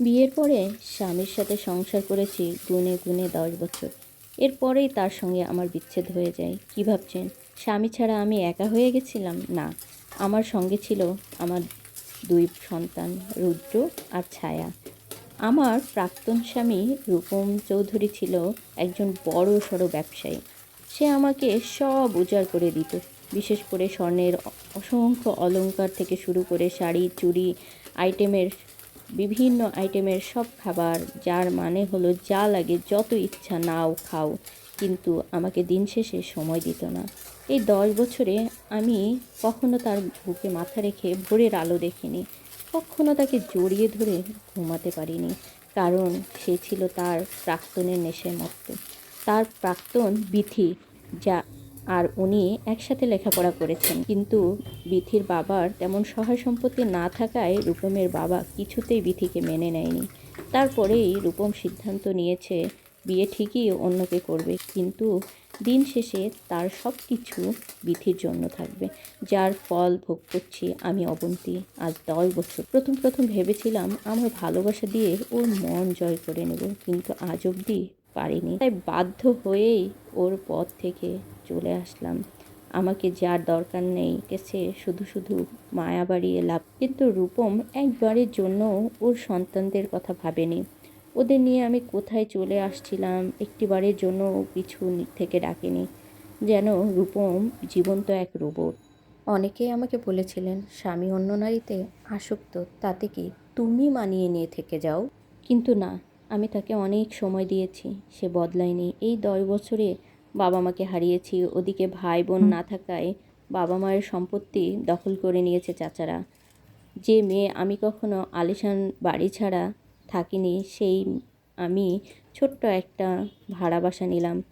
বিয়ের পরে স্বামীর সাথে সংসার করেছি গুনে গুনে দশ বছর। এরপরেই তার সঙ্গে আমার বিচ্ছেদ হয়ে যায়। কী ভাবছেন? স্বামী ছাড়া আমি একা হয়ে গেছিলাম? না। আমার সঙ্গে ছিল আমার দুই সন্তান, রুদ্র আর ছায়া। আমার প্রাক্তন স্বামী রূপম চৌধুরী ছিল একজন বড় সড়ো ব্যবসায়ী। সে আমাকে সব উজাড় করে দিত। বিশেষ করে স্বর্ণের অসংখ্য অলংকার থেকে শুরু করে শাড়ি, চুড়ি, আইটেমের বিভিন্ন আইটেমের সব খাবার, যার মানে হলো যা লাগে, যত ইচ্ছা নাও, খাও। কিন্তু আমাকে দিন শেষে সময় দিত না। এই দশ বছরে আমি কখনো তার বুকে মাথা রেখে ভোরের আলো দেখিনি। কখনো তাকে জড়িয়ে ধরে ঘুমাতে পারিনি, কারণ সে ছিল তার প্রাক্তনের নেশে মত্ত। তার প্রাক্তন বিথি যা আর উনি একসাথে লেখাপড়া করেছেন। কিন্তু বিথির বাবার তেমন সহায় সম্পত্তি না থাকায় রূপমের বাবা কিছুতেই বিথিকে মেনে নেয়নি। তারপরেই রূপম সিদ্ধান্ত নিয়েছে, বিয়ে ঠিকই অন্যকে করবে। কিন্তু দিন শেষে তার সব কিছু বিথির জন্য থাকবে। যার ফল ভোগ করছি আমি অবন্তি, আজ দশ বছর। প্রথম প্রথম ভেবেছিলাম আমার ভালোবাসা দিয়ে ওর মন জয় করে নেব, কিন্তু আজ অবধি পারিনি। তাই বাধ্য হয়েই ওর পথ থেকে চলে আসলাম। আমাকে যার দরকার নেই গেছে শুধু শুধু মায়া বাড়িয়ে লাভ। কিন্তু রূপম একবারের জন্য ওর সন্তানদের কথা ভাবেনি। ওদের নিয়ে আমি কোথায় চলে আসছিলাম একটিবারের জন্য কিছু থেকে ডাকেনি। যেন রূপম জীবন্ত এক রোবট। অনেকেই আমাকে বলেছিলেন স্বামী অন্য নারীতে আসক্ত তাতে কি তুমি মানিয়ে নিয়ে থেকে যাও? কিন্তু না আমি তাকে অনেক সময় দিয়েছি সে বদলায়নি। এই দশ বছরে বাবা মাকে হারিয়েছি ওদিকে ভাই বোন না থাকায় বাবা মায়ের সম্পত্তি দখল করে নিয়েছে চাচারা। যে মেয়ে আমি কখনো আলিশান বাড়ি ছাড়া থাকিনি সেই আমি ছোট্ট একটা ভাড়া বাসা নিলাম।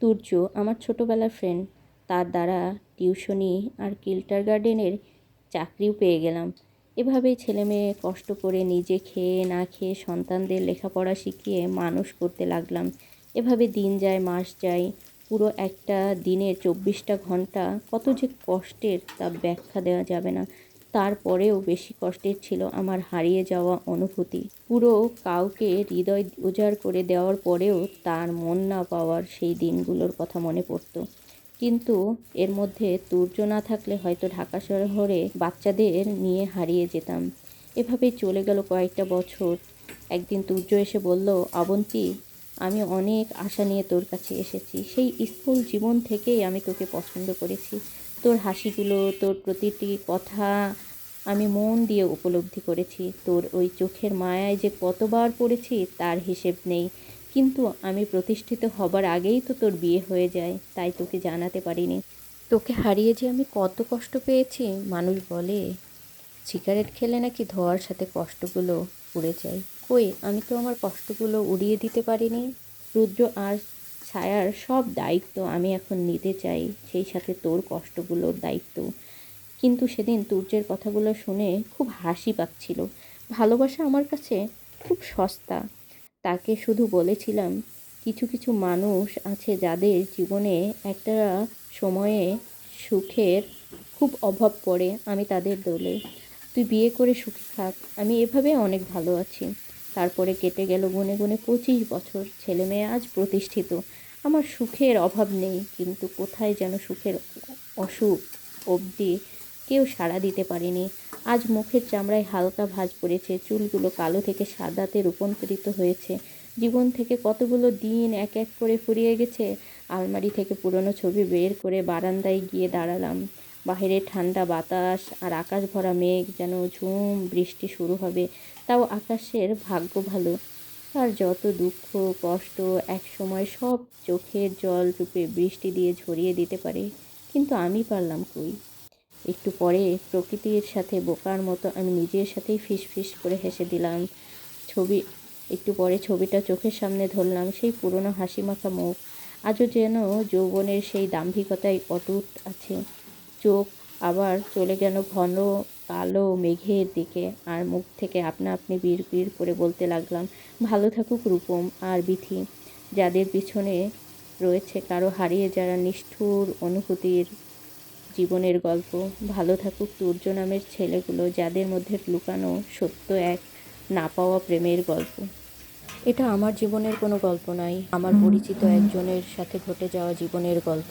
তুর্য আমার ছোটোবেলার ফ্রেন্ড তার দ্বারা টিউশনি আর কিল্টার গার্ডেনের চাকরিও পেয়ে গেলাম। এভাবেই ছেলে মেয়ে কষ্ট করে নিজে খেয়ে না খেয়ে সন্তানদের লেখাপড়া শিখিয়ে মানুষ করতে লাগলাম। এভাবে দিন যায়, মাস যায়, পুরো একটা দিনের চব্বিশটা ঘণ্টা কত যে কষ্টের তা ব্যাখ্যা দেওয়া যাবে না। তারপরেও বেশি কষ্টের ছিল আমার হারিয়ে যাওয়া অনুভূতি। পুরো কাউকে হৃদয় উজাড় করে দেওয়ার পরেও তার মন না পাওয়ার সেই দিনগুলোর কথা মনে পড়তো। কিন্তু এর মধ্যে তুর্য না থাকলে হয়তো ঢাকা শহরে বাচ্চাদের নিয়ে হারিয়ে যেতাম। এভাবেই চলে গেল কয়েকটা বছর। একদিন তুর্য এসে বলল অবন্তী আমি অনেক আশা নিয়ে তোর কাছে এসেছি। সেই স্কুল জীবন থেকেই আমি তোকে পছন্দ করেছি। তোর হাসিগুলো, তোর প্রতিটি কথা আমি মন দিয়ে উপলব্ধি করেছি। তোর ওই চোখের মায়ায় যে কতবার পড়েছি তার হিসেব নেই। কিন্তু আমি প্রতিষ্ঠিত হবার আগেই তো তোর বিয়ে হয়ে যায়, তাই তোকে জানাতে পারিনি। তোকে হারিয়ে যে আমি কত কষ্ট পেয়েছি, মানুষ বলে, সিগারেট খেলে নাকি ধোয়ার সাথে কষ্টগুলো উড়ে যায়। কই, আমি তো আমার কষ্টগুলো উড়িয়ে দিতে পারিনি। রুদ্র আর ছায়ার সব দায়িত্ব আমি এখন নিতে চাই, সেই সাথে তোর কষ্টগুলোর দায়িত্ব। কিন্তু সেদিন তুর্যের কথাগুলো শুনে খুব হাসি পাচ্ছিল। ভালোবাসা আমার কাছে খুব সস্তা। তাকে শুধু বলেছিলাম, কিছু কিছু মানুষ আছে যাদের জীবনে একটা সময়ে সুখের খুব অভাব পড়ে, আমি তাদের দোলে তুই বিয়ে করে সুখী থাক, আমি এভাবে অনেক ভালো আছি। তারপরে কেটে গেল গুনে গুনে পঁচিশ বছর। ছেলে মেয়ে আজ প্রতিষ্ঠিত। আমার সুখের অভাব নেই, কিন্তু কোথায় যেন সুখের অসুখ অবধি কেউ সাড়া দিতে পারেনি। আজ মুখের চামড়ায় হালকা ভাঁজ পড়েছে, চুলগুলো কালো থেকে সাদাতে রূপান্তরিত হয়েছে। জীবন থেকে কতগুলো দিন এক এক করে ফুরিয়ে গেছে, আলমারি থেকে পুরনো ছবি বের করে বারান্দায় গিয়ে দাঁড়ালাম। বাইরে ঠান্ডা বাতাস আর আকাশ ভরা মেঘ যেন ঝুম বৃষ্টি শুরু হবে, তাও আকাশের ভাগ্য ভালো। আর যত দুঃখ, কষ্ট এক সময় সব চোখের জল রূপে বৃষ্টি দিয়ে ঝরিয়ে দিতে পারে, কিন্তু আমি পারলাম কই? একটু পরে প্রকৃতির সাথে বোকার মতো আমি নিজের সাথেই ফিস ফিস করে হেসে দিলাম। ছবি, একটু পরে ছবিটা চোখের সামনে ধরলাম সেই পুরনো হাসি মাখা। মুখ আজও যেন যৌবনের সেই দাম্ভিকতায় অটুট আছে। চোখ আবার চলে গেল ঘন কালো মেঘের দিকে আর মুখ থেকে আপনা আপনি বিড় বিড় করে বলতে লাগলাম ভালো থাকুক রূপম আর বিথি। যাদের পিছনে রয়েছে কারও হারিয়ে যারা নিষ্ঠুর অনুভূতির জীবনের গল্প ভালো থাকুক তুর্য নামের ছেলেগুলো যাদের মধ্যে লুকানো সত্য এক না পাওয়া প্রেমের গল্প। এটা আমার জীবনের কোনো গল্প নয় আমার পরিচিত একজনের সাথে ঘটে যাওয়া জীবনের গল্প।